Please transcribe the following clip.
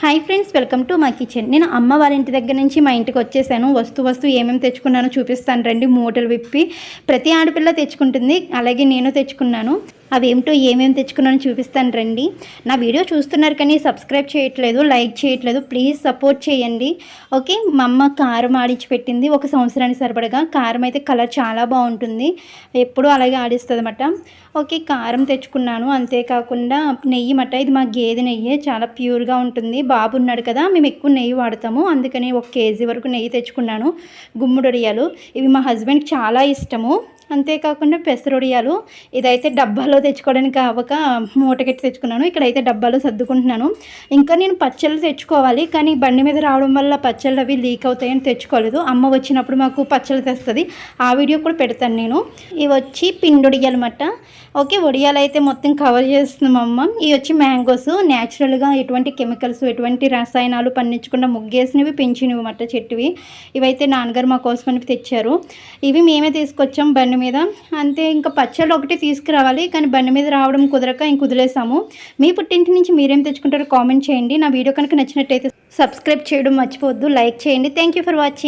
Hi friends welcome to మా kitchen నేను అమ్మ వాళ్ళ ఇంటి దగ్గర నుంచి మా ఇంటికి వచ్చేసాను. వస్తు వస్తు ఏమేమి తెచ్చుకున్నానో చూపిస్తాను. రండి మూటలు విప్పి ప్రతి ఆడపిల్ల తెచ్చుకుంటుంది. అలాగే నేను తెచ్చుకున్నాను. అవేమిటో ఏమేమి తెచ్చుకున్నానో చూపిస్తాను రండి. నా వీడియో చూస్తున్నారు కానీ సబ్స్క్రైబ్ చేయట్లేదు లైక్ చేయట్లేదు ప్లీజ్ సపోర్ట్ చేయండి. ఓకే మా అమ్మ కారం ఆడించి పెట్టింది ఒక సంవత్సరానికి సరిపడగా. కారం అయితే కలర్ చాలా బాగుంటుంది ఎప్పుడూ అలాగే ఆడిస్తుంది అన్నమాట. ఓకే కారం తెచ్చుకున్నాను అంతేకాకుండా నెయ్యి మట ఇది మా గేదె నెయ్యి చాలా ప్యూర్గా ఉంటుంది. బాబు ఉన్నాడు కదా మేము ఎక్కువ నెయ్యి వాడతాము. అందుకని ఒక కేజీ వరకు నెయ్యి తెచ్చుకున్నాను గుమ్మడొడియాలు ఇవి మా హస్బెండ్కి చాలా ఇష్టము. అంతేకాకుండా పెసరొడియాలు. ఇదైతే డబ్బాలో తెచ్చుకోవడానికి అవ్వక మూటకెట్టి తెచ్చుకున్నాను. ఇక్కడైతే డబ్బాలో సర్దుకుంటున్నాను. ఇంకా నేను పచ్చళ్ళు తెచ్చుకోవాలి. కానీ బండి మీద రావడం వల్ల పచ్చళ్ళు అవి లీక్ అవుతాయని తెచ్చుకోలేదు. అమ్మ వచ్చినప్పుడు మాకు పచ్చళ్ళు తెస్తుంది. ఆ వీడియో కూడా పెడతాను నేను. ఇవి వచ్చి పిండొడియాలు అన్నమాట. ఓకే వడియాలు అయితే మొత్తం కవర్ చేస్తుంది అమ్మ. ఇవి వచ్చి మ్యాంగోస్. న్యాచురల్గా ఎటువంటి కెమికల్స్ ఎటువంటి రసాయనాలు పండించకుండా ముగ్గేసినవి పెంచినవి అన్నమాట చెట్టువి. ఇవైతే నాన్నగారు మా కోసమని తెచ్చారు. ఇవి మేమే తీసుకొచ్చాం. బండి మీద. అంతే ఇంకా పచ్చళ్ళు ఒకటి తీసుకురావాలి కానీ బండి మీద రావడం కుదరక ఇంక కుదిలేసాము మీ పుట్టింటి నుంచి మీరేం తెచ్చుకుంటారో కామెంట్ చేయండి. నా వీడియో కనుక నచ్చినట్టయితే సబ్స్క్రైబ్ చేయడం మర్చిపోవద్దు. లైక్ చేయండి. Thank you for watching